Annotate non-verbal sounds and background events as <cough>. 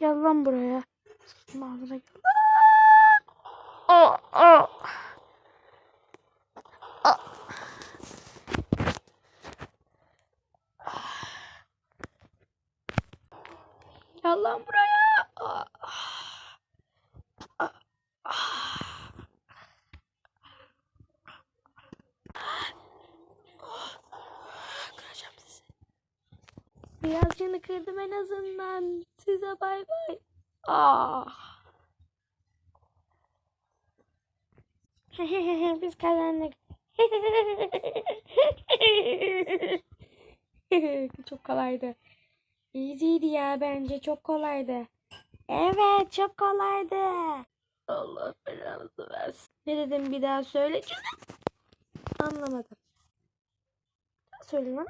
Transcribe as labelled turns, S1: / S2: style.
S1: Gel lan buraya. Mağdura gel. Aa, aa. Aa. Gel lan buraya. Aa. Birazcını kırdım en azından. Size bay bay. Ah. <laughs> Biz kazandık. <laughs> çok kolaydı. Easy'ydi ya bence çok kolaydı. Evet çok kolaydı. Allah belanızı versin. Ne dedim bir daha söyle. Anlamadım. Söyle lan.